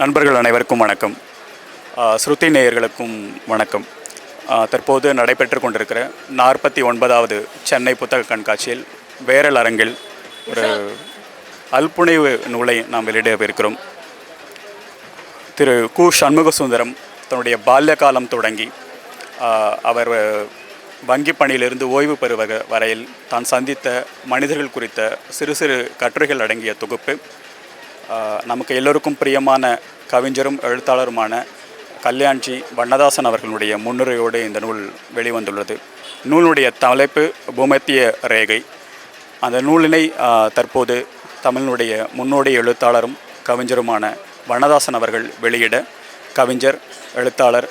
நண்பர்கள் அனைவருக்கும் வணக்கம். ஸ்ருதி நேயர்களுக்கும் வணக்கம். தற்போது நடைபெற்று கொண்டிருக்கிற நாற்பத்தி ஒன்பதாவது சென்னை புத்தக கண்காட்சியில் வேரல் அரங்கில் ஒரு அல்புனைவு நூலை நாம் வெளியிடவிருக்கிறோம் திரு கு. சண்முக சுந்தரம் தன்னுடைய பால்ய காலம் தொடங்கி அவர் வங்கி பணியிலிருந்து ஓய்வு பெறுவ வரையில் தான் சந்தித்த மனிதர்கள் குறித்த சிறு சிறு கட்டுரைகள் அடங்கிய தொகுப்பு நமக்கு எல்லோருக்கும் பிரியமான கவிஞரும் எழுத்தாளருமான கல்யாண்ஜி வண்ணதாசன் அவர்களுடைய முன்னுரையோடு இந்த நூல் வெளிவந்துள்ளது. நூலுடைய தலைப்பு பூமத்திய ரேகை. அந்த நூலினை தற்போது தமிழினுடைய முன்னோடி எழுத்தாளரும் கவிஞருமான வண்ணதாசன் அவர்கள் வெளியிட கவிஞர் எழுத்தாளர்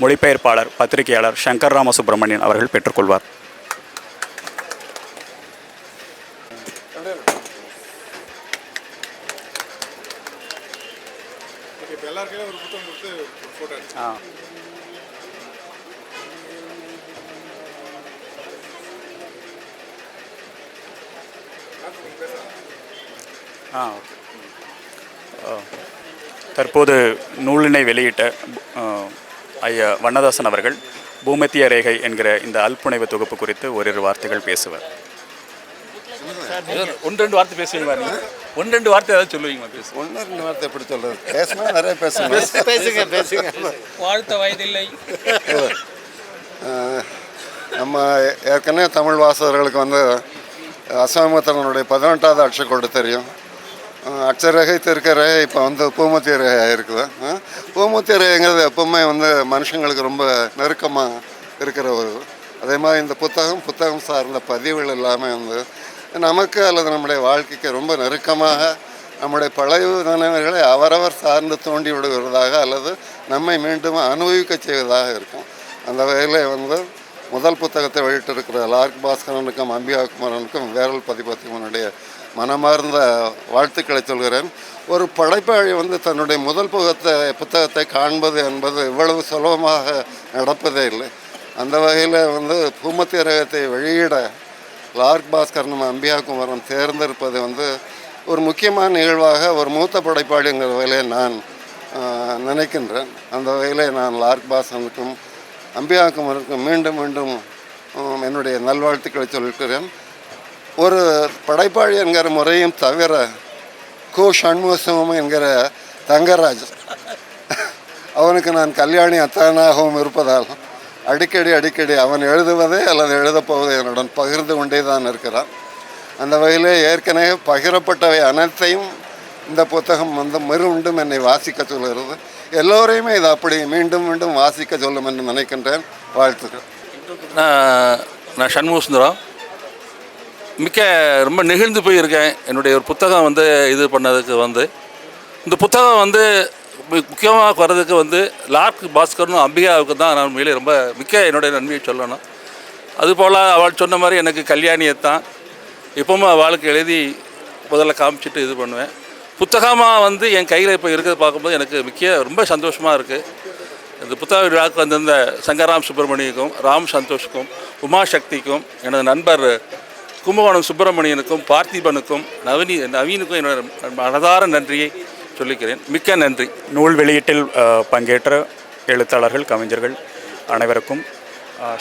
மொழிபெயர்ப்பாளர் பத்திரிகையாளர் சங்கர் ராமசுப்ரமணியன் அவர்கள் பெற்றுக்கொள்வார். இப்போ எல்லார் கையிலும் ஒரு புத்தகம் கொடுத்து ஃபோட்டோ எடுத்து ஆ. ஆ. தற்போது நூலினை வெளியிட்ட ஐயா வண்ணதாசன் அவர்கள் பூமத்திய ரேகை என்கிற இந்த அல்புனைவு தொகுப்பு குறித்து ஓரிரு வார்த்தைகள் பேசுவார். ஒன்று ரெண்டு வார்த்தை பேசுவீங்களா நீங்கள் ஒன்று ரெண்டு வார்த்தை ஏதாவது சொல்லுவீங்களா? பேசு. ஒன்று ரெண்டு வார்த்தை எப்படி சொல்றது? பேசினா நிறைய பேசணும் பேசுங்க பேசுங்க. வாழ்த்த வயதில்லை. நம்ம ஏற்கனவே தமிழ் வாசகர்களுக்கு வந்து அசாமத்தனுடைய பதினெட்டாவது அட்சக்கோடு தெரியும். அட்சரேகை திருக்கரை இப்போ வந்து பூமத்திய ரேகை இருக்குது பூமத்திய ரேகைங்கிறது எப்பவுமே வந்து மனுஷங்களுக்கு ரொம்ப நெருக்கமாக இருக்கிற ஒரு அதே மாதிரி இந்த புத்தகம் புத்தகம் சார்ந்த பதிவுகள் எல்லாமே வந்து நமக்கு அல்லது நம்முடைய வாழ்க்கைக்கு ரொம்ப நெருக்கமாக நம்முடைய பழைய நினைவுகளை அவரவர் சார்ந்து தோண்டி விடுகிறதாக அல்லது நம்மை மீண்டும் அனுபவிக்க செய்வதாக இருக்கும். அந்த வகையில் வந்து முதல் புத்தகத்தை வெளியிட்டிருக்கிற லார்க் பாஸ்கரனுக்கும் அம்பியா குமாரனுக்கும் வேரல் பதிப்பத்தினுடைய மனமார்ந்த வாழ்த்துக்களை சொல்கிறேன். ஒரு படைப்பாளி வந்து தன்னுடைய முதல் புகத்தை புத்தகத்தை காண்பது என்பது இவ்வளவு சுலபமாக நடப்பதே இல்லை. அந்த வகையில் வந்து பூமத்திய ரகத்தை வெளியிட லார்க் பாஸ்கரனும் அம்பியா தேர்ந்தெடுப்பது வந்து ஒரு முக்கியமான நிகழ்வாக ஒரு மூத்த படைப்பாளிங்கிற வகையிலே நான் நினைக்கின்றேன். அந்த வகையிலே நான் லார்க் பாஸ்கனுக்கும் அம்பியாகுமருக்கும் மீண்டும் மீண்டும் என்னுடைய நல்வாழ்த்துக்களை சொல்லிக்கிறேன். ஒரு படைப்பாளி என்கிற முறையும் தவிர கோ சண்முகசிவம் என்கிற தங்கராஜ். அவனுக்கு நான் கல்யாணி அத்தானாகவும் இருப்பதால் அடிக்கடி அடிக்கடி அவன் எழுதுவதே அல்லது எழுதப்போவதை என்னுடன் பகிர்ந்து கொண்டே தான் இருக்கிறான். அந்த வகையில் ஏற்கனவே பகிரப்பட்டவை அனைத்தையும் இந்த புத்தகம் வந்து மீண்டும் என்னை வாசிக்க சொல்கிறது. எல்லோரையுமே இது அப்படி மீண்டும் மீண்டும் வாசிக்க சொல்லும் என்று நினைக்கின்றேன். வாழ்த்துக்கள். நான் நான் சண்முக சுந்தரம் மிக்க ரொம்ப நெகிழ்ந்து போயிருக்கேன். என்னுடைய ஒரு புத்தகம் வந்து இது பண்ணதுக்கு வந்து. இந்த புத்தகம் வந்து முக்கியமாக வர்றதுக்கு வந்து லார்க் பாஸ்கர்னும் அம்பிகாவுக்கு தான் நான் உண்மையிலே ரொம்ப மிக்க என்னுடைய நன்மையை சொல்லணும். அதுபோல் அவள் சொன்ன மாதிரி எனக்கு கல்யாணியை தான். இப்போவும் அவளுக்கு எழுதி முதல்ல காமிச்சிட்டு இது பண்ணுவேன். புத்தகமாக வந்து என் கையில் இப்போ இருக்கிறத பார்க்கும்போது எனக்கு மிக்க ரொம்ப சந்தோஷமாக இருக்குது இந்த புத்தக விழாவுக்கு வந்திருந்த சங்கராம் சுப்பிரமணியக்கும் ராம் சந்தோஷுக்கும் உமாசக்திக்கும் எனது நண்பர் கும்பகோணம் சுப்பிரமணியனுக்கும் பார்த்திபனுக்கும் நவீனி நவீனுக்கும் என்னோட மனதார நன்றியை சொல்லிக்கிறேன். மிக்க நன்றி. நூல் வெளியீட்டில் பங்கேற்ற எழுத்தாளர்கள் கவிஞர்கள் அனைவருக்கும்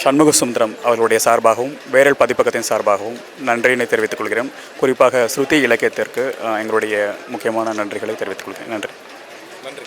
சண்முக சுந்தரம் அவர்களுடைய சார்பாகவும் வேரல் பதிப்பகத்தின் சார்பாகவும் நன்றியினை தெரிவித்துக் கொள்கிறேன். குறிப்பாக ஸ்ருதி இலக்கியத்திற்கு எங்களுடைய முக்கியமான நன்றிகளை தெரிவித்துக் கொள்கிறேன். நன்றி. நன்றி.